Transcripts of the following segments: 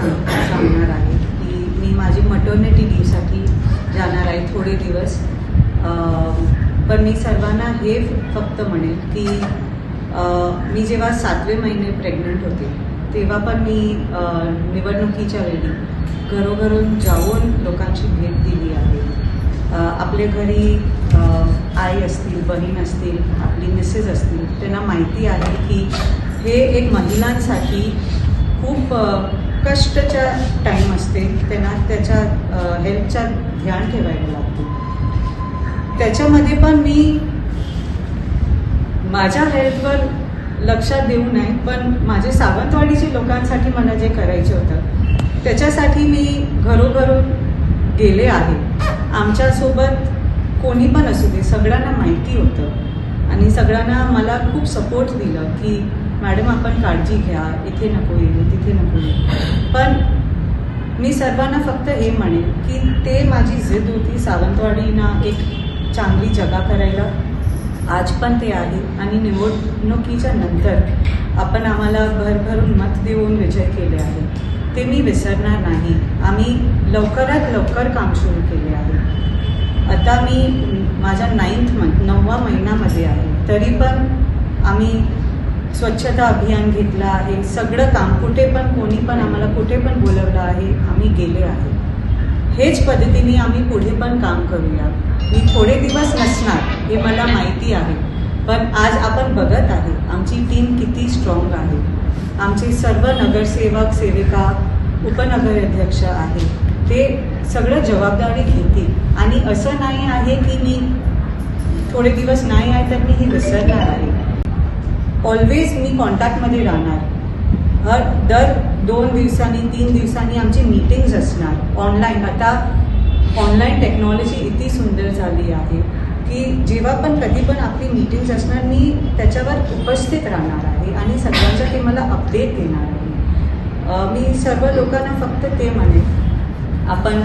सांग सांगणार आहे. की मी माझी मटर्निटी लीवसाठी जाणार आहे थोडे दिवस. पण मी सर्वांना हे फक्त म्हणेन की मी जेव्हा सातवे महिने प्रेग्नंट होते तेव्हा पण मी निवडणुकीच्या वेळी घरोघरून जाऊन लोकांची भेट दिली आहे. आपल्या घरी आई असतील बहीण असतील आपली मिसेस असतील त्यांना माहिती आहे की हे एक महिलांसाठी खूप कष्टच्या टाईम असते त्यांना त्याच्या हेल्थचा ध्यान ठेवायला लागते. त्याच्यामध्ये पण मी माझ्या हेल्थवर लक्षात देऊ नये पण माझे सावंतवाडीचे लोकांसाठी मला जे करायचे होतं त्याच्यासाठी मी घरोघरून गेले आहे. आमच्यासोबत कोणी पण असू दे सगळ्यांना माहिती होतं. आणि सगळ्यांना मला खूप सपोर्ट दिलं की मॅडम आपण काळजी घ्या. इथे नको येऊ तिथे नको येऊ. पण मी सर्वांना फक्त हे म्हणेन की ते माझी जिद होती सावंतवाडीना एक चांगली जगा करायला. आज पण ते आहे आणि निवडणुकीच्या नंतर आपण आम्हाला भरभरून मत देऊन विजय केले आहे. ते मी विसरणार नाही. आम्ही लवकरात लवकर काम सुरू केले आहे. आता मी माझ्या नाईन्थ मंथ नववा महिनामध्ये आहे. तरी पण आम्ही स्वच्छता अभियान घेतलं आहे. सगळं काम कुठे पण कोणी पण आम्हाला कुठे पण बोलवलं आहे आम्ही गेले आहे. हेच पद्धतीने आम्ही पुढे पण काम करूया. मी थोडे दिवस नसणार हे मला माहिती आहे. पण आज आपण बघत आहे आमची टीम किती स्ट्रॉंग आहे. आमचे सर्व नगरसेवक सेविका उपनगराध्यक्ष आहे ते सगळं जबाबदारी घेतील. आणि असं नाही आहे की मी थोडे दिवस नाही आहे तर मी हे विसरणार आहे. ऑलवेज मी कॉन्टॅक्टमध्ये राहणार. हर दर दोन दिवसांनी तीन दिवसांनी आमची मीटिंग्ज असणार. ऑनलाईन आता ऑनलाईन टेक्नॉलॉजी इतकी सुंदर झाली आहे की जेव्हा पण कधी पण आपली मीटिंग्ज असणार मी त्याच्यावर उपस्थित राहणार आहे आणि सगळ्यांसाठी मला अपडेट देणार आहे. मी सर्व लोकांना फक्त ते म्हणेन आपण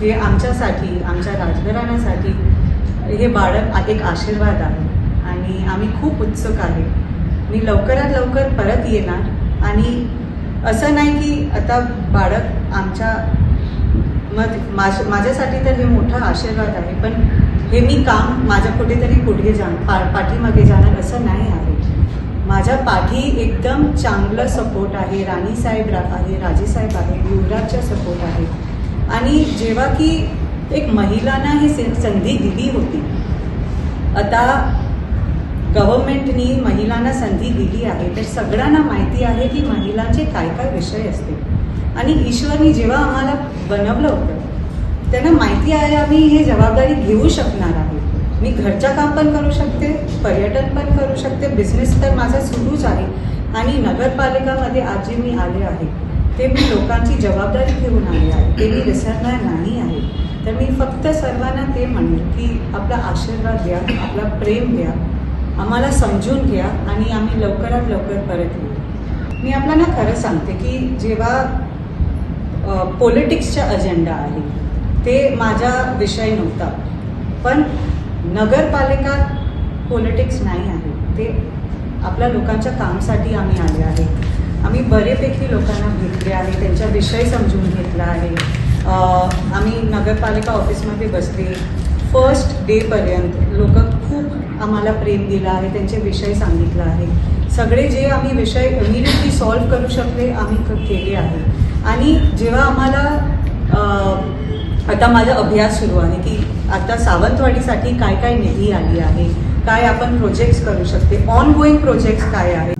हे आमच्यासाठी आमच्या राजघराण्यासाठी हे बाळक एक आशीर्वाद आहे. आणि आम्ही खूप उत्सुक आहे. मी लवकरात लवकर परत येणार. आणि असं नाही की आता बाळक आमच्या मग माझ माझ्यासाठी तर हे मोठा आशीर्वाद आहे. पण हे मी काम माझ्या कुठेतरी पुढे जा पा पाठीमागे जाणार असं नाही आहे. माझ्या पाठी एकदम चांगलं सपोर्ट आहे. राणीसाहेब रा आहे राजेसाहेब आहे युवराजचा सपोर्ट आहे. आणि जेव्हा की एक महिलांना ही संधी दिली होती आता गव्हर्मेंटनी महिलांना संधी दिली आहे. तर सगळ्यांना माहिती आहे की महिलांचे काय काय विषय असते आणि ईश्वरनी जेव्हा आम्हाला बनवलं होतं त्यांना माहिती आहे आम्ही हे जबाबदारी घेऊ शकणार आहे मी घरच्या काम पण करू शकते पर्यटन पण करू शकते बिझनेस तर माझा सुरूच आहे. आणि नगरपालिकामध्ये आज जे मी आले आहे. ते मी लोकांची जबाबदारी घेऊन आले आहे. ते मी विसरणार नाही आहे. तर मी फक्त सर्वांना ते म्हणेन की आपला आशीर्वाद द्या आपला प्रेम द्या आम्हाला समजून घ्या आणि आम्ही लवकरात लवकर परत येऊ. मी आपल्याला खरं सांगते की जेव्हा पॉलिटिक्सचा अजेंडा आहे ते माझा विषय नव्हता. पण नगरपालिका पॉलिटिक्स नाही आहे. ते आपल्या लोकांच्या कामसाठी आम्ही आले आहे. आम्ही बरेपैकी लोकांना भेटले आहे त्यांचा विषय समजून घेतला आहे. आम्ही नगरपालिका ऑफिसमध्ये बसले. फर्स्ट डेपर्यंत लोक खूप आम्हाला प्रेम दिलं आहे त्यांचे विषय सांगितला आहे. सगळे जे आम्ही विषय इमिडिएटली सॉल्व्ह करू शकले आम्ही केले आहे. आणि जेव्हा आम्हाला आता माझा अभ्यास सुरू आहे की आता सावंतवाडीसाठी काय काय निधी आली आहे काय आपण प्रोजेक्ट्स करू शकते ऑन गोईंग प्रोजेक्ट्स काय आहे